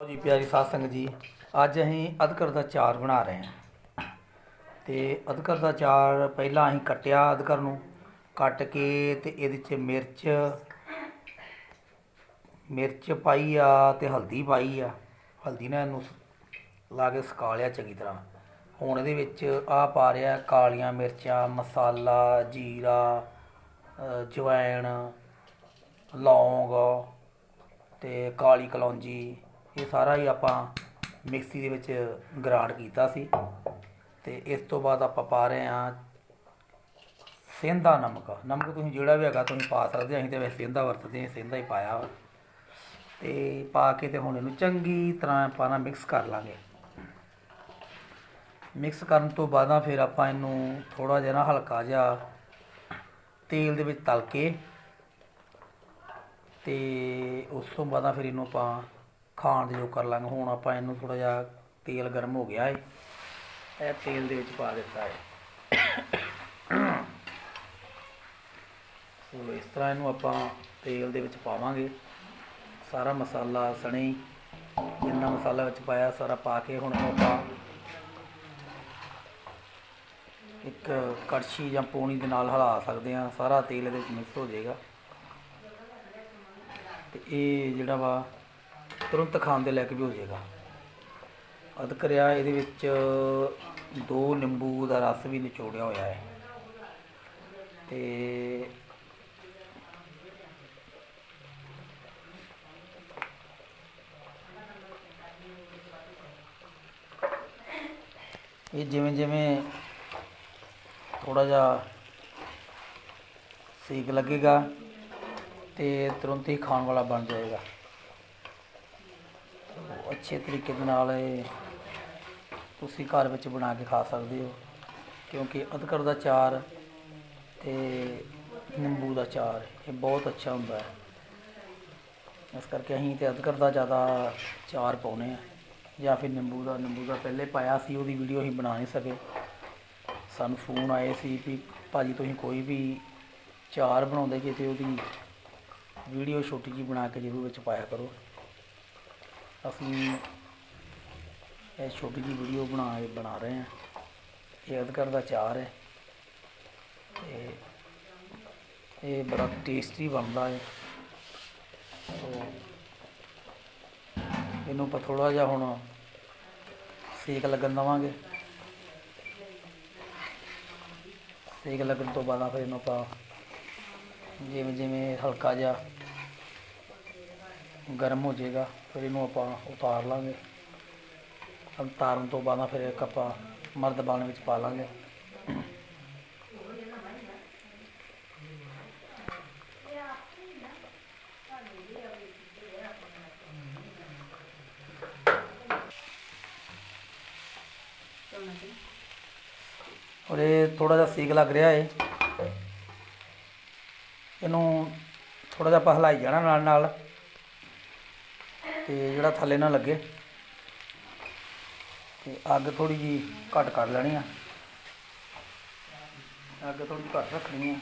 ਜੀ ਪਿਆਰੀ ਸਾਧ ਸੰਗਤ ਜੀ ਅੱਜ ਅਸੀਂ ਅਦਕਰ ਦਾ ਚਾਰ ਬਣਾ ਰਹੇ ਹਾਂ। ਤੇ ਅਦਕਰ ਦਾ ਚਾਰ ਪਹਿਲਾਂ ਅਸੀਂ ਕੱਟਿਆ ਅਦਕਰ ਨੂੰ ਕੱਟ ਕੇ ਤੇ ਇਹਦੇ 'ਚ ਮਿਰਚ ਮਿਰਚ ਪਾਈ ਆ ਤੇ ਹਲਦੀ ਪਾਈ ਆ। ਹਲਦੀ ਨਾਲ ਇਹਨੂੰ ਲਾ ਕੇ ਸੁਕਾ ਲਿਆ ਚੰਗੀ ਤਰ੍ਹਾਂ। ਹੁਣ ਇਹਦੇ ਵਿੱਚ ਆ ਪਾ ਰਿਹਾ ਕਾਲੀਆਂ ਮਿਰਚਾਂ ਮਸਾਲਾ ਜੀਰਾ ਅ, ਜਵੈਣ ਲੌਂਗ ਤੇ ਕਾਲੀ ਕਲੌਂਜੀ। ਇਹ ਸਾਰਾ ਹੀ ਆਪਾਂ ਮਿਕਸੀ ਦੇ ਵਿੱਚ ਗ੍ਰਾਂਡ ਕੀਤਾ ਸੀ ਤੇ ਇਸ ਤੋਂ ਬਾਅਦ ਆਪਾਂ ਪਾ ਰਹੇ ਹਾਂ ਸੇਂਦਾ ਨਮਕ। ਨਮਕ ਤੁਸੀਂ ਜਿਹੜਾ ਵੀ ਹੈਗਾ ਤੁਸੀਂ ਪਾ ਸਕਦੇ ਹੋ, ਅਸੀਂ ਤੇ ਵੈਸੇ ਸੇਂਦਾ ਵਰਤਦੇ ਹਾਂ ਸੇਂਦਾ ਹੀ ਪਾਇਆ ਵਾ। ਤੇ ਪਾ ਕੇ ਤੇ ਹੁਣ ਇਹਨੂੰ ਚੰਗੀ ਤਰ੍ਹਾਂ ਆਪਾਂ ਨਾ ਮਿਕਸ ਕਰ ਲਾਂਗੇ। ਮਿਕਸ ਕਰਨ ਤੋਂ ਬਾਅਦ ਫਿਰ ਆਪਾਂ ਇਹਨੂੰ ਥੋੜਾ ਜਿਹਾ ਨਾ ਹਲਕਾ ਜਿਹਾ ਤੇਲ ਦੇ ਵਿੱਚ ਤਲ ਕੇ ਤੇ ਉਸ ਤੋਂ ਬਾਅਦ ਫਿਰ ਇਹਨੂੰ ਆਪਾਂ ਖਾਣ ਦੇ ਜੋ ਕਰ ਲਾਂਗੇ। ਹੁਣ ਆਪਾਂ ਇਹਨੂੰ ਥੋੜਾ ਜਿਹਾ ਤੇਲ ਗਰਮ ਹੋ ਗਿਆ ਏ। ਇਹ ਤੇਲ ਦੇ ਵਿੱਚ ਪਾ ਦਿੱਤਾ ਹੈ ਸੋ ਇਸ ਤਰ੍ਹਾਂ ਇਹਨੂੰ ਆਪਾਂ ਤੇਲ ਦੇ ਵਿੱਚ ਪਾਵਾਂਗੇ। ਸਾਰਾ ਮਸਾਲਾ, ਸਣੇ, ਜਿੰਨਾ ਮਸਾਲਾ ਵਿੱਚ ਪਾਇਆ ਸਾਰਾ ਪਾ ਕੇ ਹੁਣ ਆਪਾਂ ਇੱਕ ਕੜਛੀ ਜਾਂ ਪੋਣੀ ਦੇ ਨਾਲ ਹਿਲਾ ਸਕਦੇ ਹਾਂ। ਸਾਰਾ ਤੇਲ ਇਹਦੇ ਵਿੱਚ ਮਿਕਸ ਹੋ ਜਾਏਗਾ। ਤੇ ਇਹ ਜਿਹੜਾ ਵਾ ਤੁਰੰਤ ਖਾਣ ਦੇ ਲਾਇਕ ਵੀ ਹੋ ਜਾਏਗਾ। ਅਦਰਕ ਰਿਹਾ ਇਹਦੇ ਵਿੱਚ ਦੋ ਨਿੰਬੂ ਦਾ ਰਸ ਵੀ ਨਿਚੋੜਿਆ ਹੋਇਆ ਹੈ। ਤੇ ਇਹ ਜਿਵੇਂ ਜਿਵੇਂ ਥੋੜਾ ਜਿਹਾ ਸੇਕ ਲੱਗੇਗਾ ਤੇ ਤੁਰੰਤ ਹੀ ਖਾਣ ਵਾਲਾ ਬਣ ਜਾਏਗਾ। ਅੱਛੇ ਤਰੀਕੇ ਦੇ ਨਾਲ ਇਹ ਤੁਸੀਂ ਘਰ ਵਿੱਚ ਬਣਾ ਕੇ ਖਾ ਸਕਦੇ ਹੋ। ਕਿਉਂਕਿ ਅਦਰਕ ਦਾ ਚਾਰ ਤੇ ਨਿੰਬੂ ਦਾ ਚਾਰ, ਇਹ ਬਹੁਤ ਅੱਛਾ ਹੁੰਦਾ ਹੈ। ਇਸ ਕਰਕੇ ਅਸੀਂ ਤੇ ਅਦਰਕ ਦਾ ਜ਼ਿਆਦਾ ਚਾਰ ਪਾਉਨੇ ਆ ਜਾਂ ਫਿਰ ਨਿੰਬੂ ਦਾ ਨਿੰਬੂ ਦਾ ਪਹਿਲੇ ਪਾਇਆ ਸੀ, ਉਹਦੀ ਵੀਡੀਓ ਅਸੀਂ ਬਣਾ ਨਹੀਂ ਸਕੇ। ਸਾਨੂੰ ਫੋਨ ਆਏ ਸੀ ਵੀ ਭਾਜੀ ਤੁਸੀਂ ਕੋਈ ਵੀ ਚਾਰ ਬਣਾਉਂਦੇ ਜੇ ਤੇ ਉਹਦੀ ਵੀਡੀਓ ਛੋਟੀ ਜੀ ਬਣਾ ਕੇ ਜ਼ਰੂਰ ਵਿੱਚ ਪਾਇਆ ਕਰੋ। ਅਸੀਂ ਇਹ ਛੋਟੀ ਜਿਹੀ ਵੀਡੀਓ ਬਣਾ ਬਣਾ ਰਹੇ ਹਾਂ। ਇਹ ਅਦਰਕ ਦਾ ਚਾਰ ਹੈ। ਤੇ ਇਹ ਬੜਾ ਟੇਸਟੀ ਬਣਦਾ ਹੈ। ਸੋ ਇਹਨੂੰ ਆਪਾਂ ਥੋੜਾ ਜਿਹਾ ਹੁਣ ਸੇਕ ਲੱਗਣ ਦੇਵਾਂਗੇ। ਸੇਕ ਲੱਗਣ ਤੋਂ ਬਾਅਦ ਫਿਰ ਇਹਨੂੰ ਆਪਾਂ ਜਿਵੇਂ ਜਿਵੇਂ ਹਲਕਾ ਜਿਹਾ ਗਰਮ ਹੋ ਜਾਏਗਾ। ਫਿਰ ਇਹਨੂੰ ਆਪਾਂ ਉਤਾਰ ਲਾਂਗੇ। ਉਤਾਰਨ ਤੋਂ ਬਾਅਦ ਫਿਰ ਇੱਕ ਆਪਾਂ ਮਰਦ ਬਾਣ ਵਿੱਚ ਪਾ ਲਾਂਗੇ। ਔਰ ਇਹ ਥੋੜਾ ਜਿਹਾ ਸੇਕ ਲੱਗ ਰਿਹਾ ਏ। ਇਹਨੂੰ ਥੋੜਾ ਜਿਹਾ ਆਪਾਂ ਹਿਲਾਈ ਜਾਣਾ ਨਾਲ ਨਾਲ ਤੇ ਜਿਹੜਾ ਥੱਲੇ ਨਾ ਲੱਗੇ ਤੇ ਅੱਗ ਥੋੜੀ ਜੀ ਘੱਟ ਕਰ ਲੈਣੀ ਆ। ਅੱਗ ਥੋੜੀ ਜਿਹੀ ਘੱਟ ਰੱਖਣੀ ਆ।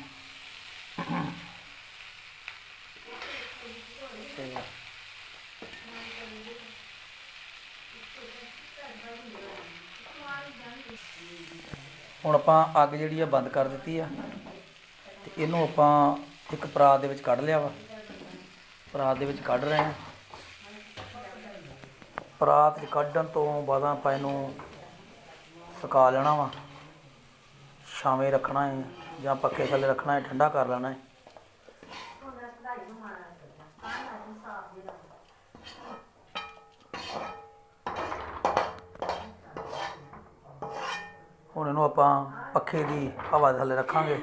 ਤੇ ਹੁਣ ਆਪਾਂ ਅੱਗ ਜਿਹੜੀ ਆ ਬੰਦ ਕਰ ਦਿੱਤੀ ਆ ਤੇ ਇਹਨੂੰ ਆਪਾਂ ਇੱਕ ਪਰਾਤ ਦੇ ਵਿੱਚ ਕੱਢ ਲਿਆ ਵਾ। ਪਰਾਤ ਦੇ ਵਿੱਚ ਕੱਢ ਰਹੇ ਹਾਂ ਪਰਾਤ ਕੱਢਣ ਤੋਂ ਬਾਅਦ ਆਪਾਂ ਇਹਨੂੰ ਸੁਕਾ ਲੈਣਾ ਵਾ। ਛਾਵੇਂ ਰੱਖਣਾ ਹੈ ਜਾਂ ਪੱਕੇ ਥੱਲੇ ਰੱਖਣਾ ਹੈ ਠੰਡਾ ਕਰ ਲੈਣਾ ਹੈ ਹੁਣ ਇਹਨੂੰ ਆਪਾਂ ਪੱਖੇ ਦੀ ਹਵਾ ਦੇ ਥੱਲੇ ਰੱਖਾਂਗੇ।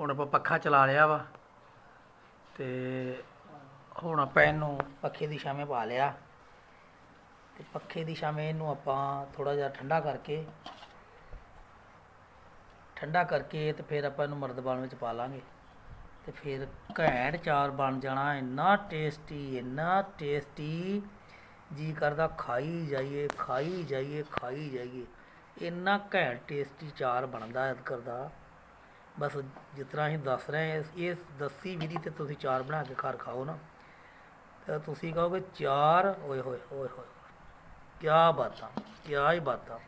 ਹੁਣ ਆਪਾਂ ਪੱਖਾ ਚਲਾ ਲਿਆ ਵਾ ਤੇ ਹੁਣ ਆਪਾਂ ਇਹਨੂੰ, ਪੱਖੇ ਦੀ ਛਾਵੇਂ ਪਾ ਲਿਆ। ਤੇ ਪੱਖੇ ਦੀ ਛਾਵੇਂ ਇਹਨੂੰ ਆਪਾਂ ਥੋੜਾ ਜਿਹਾ ਠੰਡਾ ਕਰਕੇ ਠੰਡਾ ਕਰਕੇ ਤੇ ਫਿਰ ਆਪਾਂ ਇਹਨੂੰ ਮਰਦਬਾਨ ਵਿੱਚ ਪਾ ਲਾਂਗੇ। ਤੇ ਫਿਰ ਘੈਂਟ ਚਾਰ ਬਣ ਜਾਣਾ, ਇੰਨਾ ਟੇਸਟੀ ਇੰਨਾ ਟੇਸਟੀ ਜੀ ਕਰਦਾ, ਖਾਈ ਜਾਈਏ ਖਾਈ ਜਾਈਏ ਖਾਈ ਜਾਈਏ। ਇੰਨਾ ਘੈਂਟ ਟੇਸਟੀ ਚਾਰ ਬਣਦਾ ਹੈ ਕਰਦਾ ਬਸ ਜਿਸ ਤਰ੍ਹਾਂ ਅਸੀਂ ਦੱਸ ਰਹੇ ਹਾਂ, ਇਸ- ਇਸ ਦੱਸੀ ਵਿਧੀ ਤੇ ਤੁਸੀਂ ਚਾਰ ਬਣਾ ਕੇ ਘਰ ਖਾਓ ਨਾ। ਤਾਂ ਤੁਸੀਂ ਕਹੋਗੇ ਚਾਰ, ਓਏ ਹੋਏ ਹੋਏ ਹੋਏ। ਕੀ ਬਾਤਾਂ ਕੀ ਹੀ ਬਾਤਾਂ।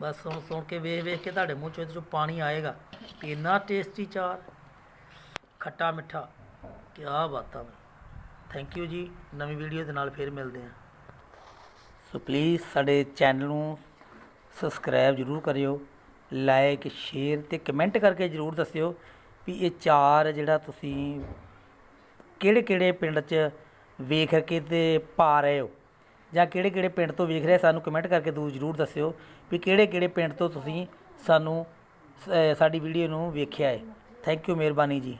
ਬਸ ਸੁਣ ਸੁਣ ਕੇ ਵੇਖ ਵੇਖ ਕੇ ਤੁਹਾਡੇ ਮੂੰਹ ਚੋਂ ਇਹਦੇ ਚੋਂ ਪਾਣੀ ਆਏਗਾ। ਕਿ ਇੰਨਾ ਟੇਸਟੀ ਚਾਰ, ਖੱਟਾ ਮਿੱਠਾ ਕੀ ਬਾਤਾਂ। ਥੈਂਕ ਯੂ ਜੀ, ਨਵੀਂ ਵੀਡੀਓ ਦੇ ਨਾਲ ਫੇਰ ਮਿਲਦੇ ਹਾਂ। ਸੋ ਪਲੀਜ਼ ਸਾਡੇ ਚੈਨਲ ਨੂੰ ਸਬਸਕ੍ਰਾਈਬ ਜਰੂਰ ਕਰਿਓ ਲਾਈਕ ਸ਼ੇਅਰ ਤੇ ਕਮੈਂਟ ਕਰਕੇ ਜਰੂਰ ਦੱਸਿਓ ਵੀ ਇਹ ਚਾਰ ਜਿਹੜਾ ਤੁਸੀਂ ਕਿਹੜੇ ਕਿਹੜੇ ਪਿੰਡ 'ਚ ਵੇਖ ਕੇ ਤੇ ਪਾ ਰਹੇ ਹੋ? ਜਾਂ ਕਿਹੜੇ ਕਿਹੜੇ ਪਿੰਡ ਤੋਂ ਵੇਖ ਰਹੇ ਸਾਨੂੰ ਕਮੈਂਟ ਕਰਕੇ ਦੂ, ਜਰੂਰ ਦੱਸਿਓ ਵੀ ਕਿਹੜੇ ਕਿਹੜੇ ਪਿੰਡ ਤੋਂ ਤੁਸੀਂ ਸਾਨੂੰ ਸ- ਸਾਡੀ ਵੀਡੀਓ ਨੂੰ ਵੇਖਿਆ ਹੈ। ਥੈਂਕ ਯੂ ਮਿਹਰਬਾਨੀ ਜੀ।